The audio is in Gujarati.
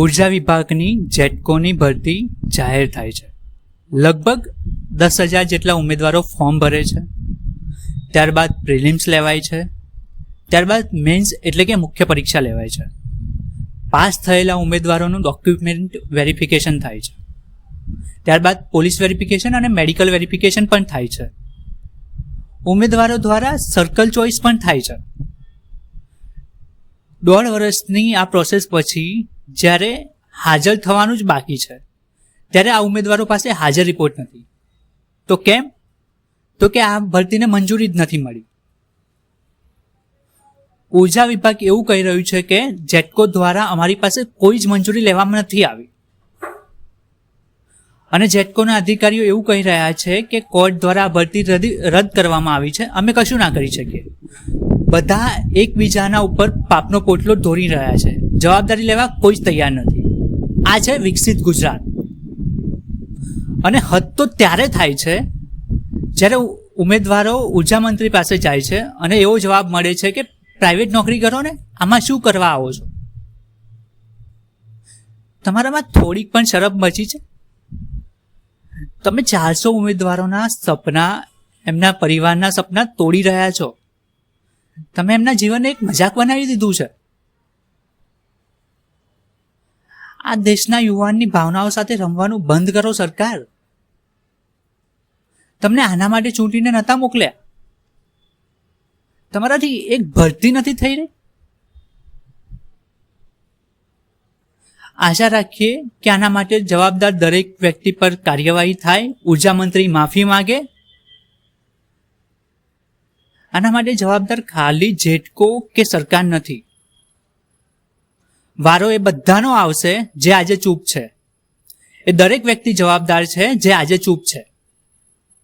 ઊર્જા વિભાગની જેટકોની ભરતી જાહેર થાય છે. લગભગ દસ હજાર જેટલા ઉમેદવારો ફોર્મ ભરે છે. ત્યારબાદ પ્રિલિમ્સ લેવાય છે. ત્યારબાદ મેન્સ એટલે કે મુખ્ય પરીક્ષા લેવાય છે. પાસ થયેલા ઉમેદવારોનું ડોક્યુમેન્ટ વેરિફિકેશન થાય છે. ત્યારબાદ પોલીસ વેરિફિકેશન અને મેડિકલ વેરિફિકેશન પણ થાય છે. ઉમેદવારો દ્વારા સર્કલ ચોઇસ પણ થાય છે. દોઢ વર્ષની આ પ્રોસેસ પછી જ્યારે હાજર થવાનું જ બાકી છે, ત્યારે આ ઉમેદવારો પાસે હાજર રિપોર્ટ નથી. તો કેમ? તો કે આ ભરતીને મંજૂરી જ નથી મળી. ઊર્જા વિભાગ એવું કહી રહ્યું છે કે જેટકો દ્વારા અમારી પાસે કોઈ જ મંજૂરી લેવામાં નથી આવી. અને જેટકોના અધિકારીઓ એવું કહી રહ્યા છે કે કોર્ટ દ્વારા ભરતી રદ કરવામાં આવી છે, અમે કશું ના કરી શકીએ. બધા એકબીજાના ઉપર પાપનો પોટલો ધોરી રહ્યા છે. જવાબદારી લેવા કોઈ જ તૈયાર નથી. આ છે વિકસિત ગુજરાત. અને હદ તો ત્યારે થાય છે, જ્યારે ઉમેદવારો ઊર્જા મંત્રી પાસે જાય છે અને એવો જવાબ મળે છે કે પ્રાઇવેટ નોકરી કરો ને, આમાં શું કરવા આવો છો? તમારામાં થોડીક પણ શરમ બચી છે? તમે ચારસો ઉમેદવારોના સપના, એમના પરિવારના સપના તોડી રહ્યા છો. તમે એમના જીવનને એક મજાક બનાવી દીધું છે? આ દેશના યુવાનની ભાવનાઓ સાથે રમવાનું બંધ કરો સરકાર. તમને આના માટે ચૂંટીને નતા મોકલ્યા? તમારાથી એક ભરતી નથી થઈ રહી? આશા રાખીએ કે આના માટે જવાબદાર દરેક વ્યક્તિ પર કાર્યવાહી થાય, ઊર્જા મંત્રી માફી માંગે. આના માટે જવાબદાર ખાલી જેટકો કે સરકાર નથી. વારો એ બધાનો આવશે જે આજે ચૂપ છે. એ દરેક વ્યક્તિ જવાબદાર છે જે આજે ચૂપ છે.